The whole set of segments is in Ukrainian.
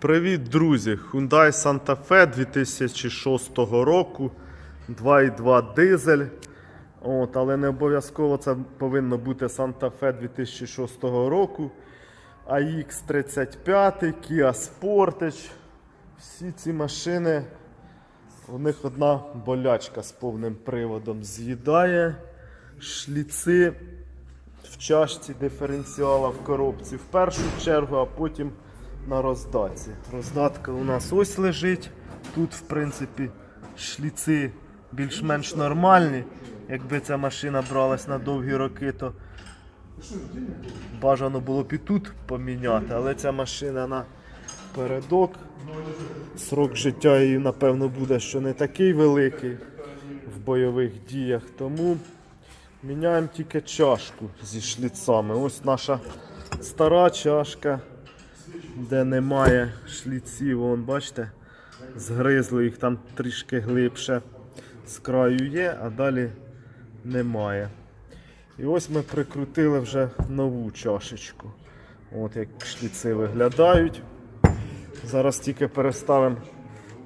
Привіт, друзі! Hyundai Santa Fe 2006 року. 2.2 дизель. От, але не обов'язково це повинно бути Santa Fe 2006 року. AX35, Kia Sportage. Всі ці машини. У них одна болячка з повним приводом з'їдає шліци в чашці диференціала в коробці в першу чергу, а потім на роздатці. Роздатка у нас ось лежить. Тут, в принципі, шліци більш-менш нормальні. Якби ця машина бралась на довгі роки, то бажано було б і тут поміняти, але ця машина на передок. Срок життя її, напевно, буде що не такий великий в бойових діях. Тому міняємо тільки чашку зі шліцами. Ось наша стара чашка, де немає шліців. Вон, бачите, згризли їх там трішки глибше. З краю є, а далі немає. І ось ми прикрутили вже нову чашечку. От як шліци виглядають. Зараз тільки переставимо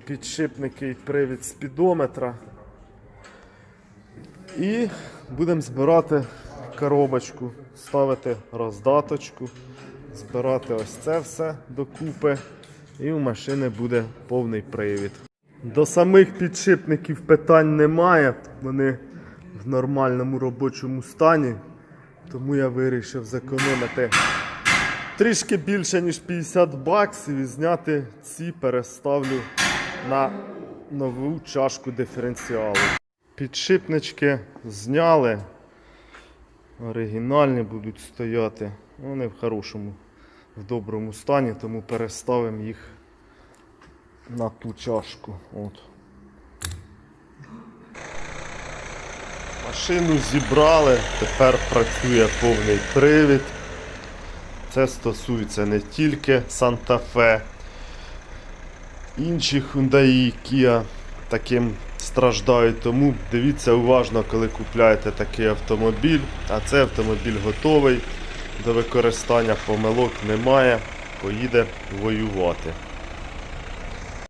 підшипники і привід спідометра. І будемо збирати коробочку, ставити роздаточку, збирати ось це все докупи. І у машини буде повний привід. До самих підшипників питань немає. Вони в нормальному робочому стані. Тому я вирішив зекономити трішки більше, ніж 50 баксів і зняти ці переставлю на нову чашку диференціалу. Підшипнички зняли. Оригінальні будуть стояти. Вони в хорошому, в доброму стані, тому переставимо їх на ту чашку. От. Машину зібрали, тепер працює повний привід. Це стосується не тільки Fe, інші Hyundai Kia таким страждають. Тому дивіться уважно, коли купляєте такий автомобіль. А цей автомобіль готовий до використання, помилок немає, поїде воювати.